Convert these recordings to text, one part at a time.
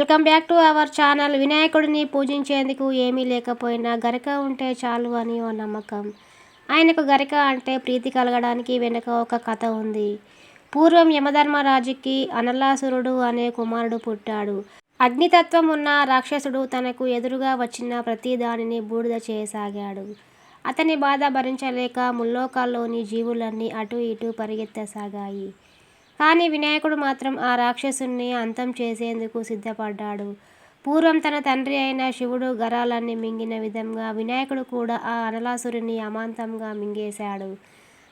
Welcome back to our channel. వినాయకుడిని పూజించేందుకు ఏమీ లేకపోయినా గరిక ఉంటే చాలు అని ఓ నమ్మకం. ఆయనకు గరిక అంటే ప్రీతి కలగడానికి వెనుక ఒక కథ ఉంది. పూర్వం యమధర్మరాజుకి అనలాసురుడు అనే కుమారుడు పుట్టాడు. అగ్నితత్వం ఉన్న రాక్షసుడు తనకు ఎదురుగా వచ్చిన ప్రతి దానిని బూడిద చేయసాగాడు. అతని బాధ భరించలేక ముల్లోకాల్లోని జీవులన్నీ అటు ఇటు పరిగెత్తసాగాయి. కానీ వినాయకుడు మాత్రం ఆ రాక్షసుని అంతం చేసేందుకు సిద్ధపడ్డాడు. పూర్వం తన తండ్రి అయిన శివుడు గరాలన్నీ మింగిన విధంగా వినాయకుడు కూడా ఆ అనలాసురుని అమాంతంగా మింగేశాడు.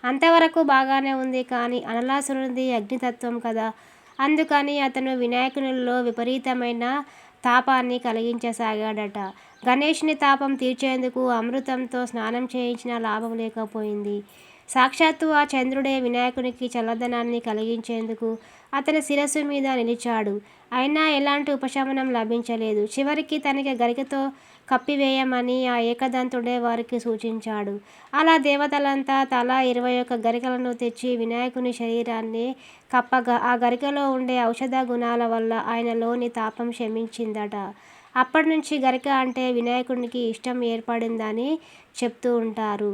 అంతవరకు బాగానే ఉంది కానీ అనలాసురునిది అగ్నితత్వం కదా. అందుకని అతను వినాయకునిలో విపరీతమైన తాపాన్ని కలిగించసాగాడట. గణేష్ని తాపం తీర్చేందుకు అమృతంతో స్నానం చేయించిన లాభం లేకపోయింది. సాక్షాత్తు ఆ చంద్రుడే వినాయకునికి చల్లదనాన్ని కలిగించేందుకు అతని శిరస్సు మీద నిలిచాడు. అయినా ఎలాంటి ఉపశమనం లభించలేదు. చివరికి తనకి గరికతో కప్పివేయమని ఆ ఏకదంతుడే వారికి సూచించాడు. అలా దేవతలంతా తలా ఇరవై ఒక్క గరికలను తెచ్చి వినాయకుని శరీరాన్ని కప్పగా ఆ గరికలో ఉండే ఔషధ గుణాల వల్ల ఆయనలోని తాపం శమించిందట అప్పటి నుంచి గరిక అంటే వినాయకునికి ఇష్టం ఏర్పడిందని చెప్తూ ఉంటారు.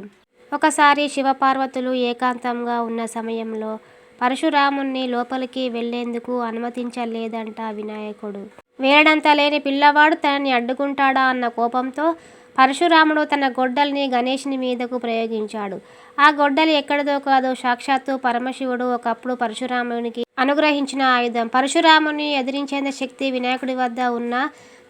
ఒకసారి శివపార్వతులు ఏకాంతంగా ఉన్న సమయంలో పరశురాముణ్ణి లోపలికి వెళ్ళేందుకు అనుమతించలేదంట వినాయకుడు. వేరడంతా లేని పిల్లవాడు తనని అడ్డుకుంటాడా అన్న కోపంతో పరశురాముడు తన గొడ్డల్ని గణేష్ని మీదకు ప్రయోగించాడు. ఆ గొడ్డలి ఎక్కడిదో కాదో సాక్షాత్తు పరమశివుడు ఒకప్పుడు పరశురామునికి అనుగ్రహించిన ఆయుధం. పరశురాముని ఎదిరించేంత శక్తి వినాయకుడి వద్ద ఉన్న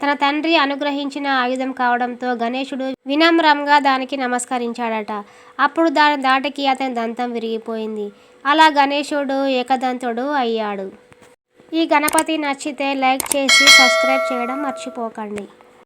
తన తండ్రి అనుగ్రహించిన ఆయుధం కావడంతో గణేశుడు వినమ్రంగా దానికి నమస్కరించాడట. అప్పుడు దాని దాటికి అతని దంతం విరిగిపోయింది. అలా గణేశుడు ఏకదంతుడు అయ్యాడు. ఈ గణపతి నచ్చితే లైక్ చేసి సబ్స్క్రైబ్ చేయడం మర్చిపోకండి.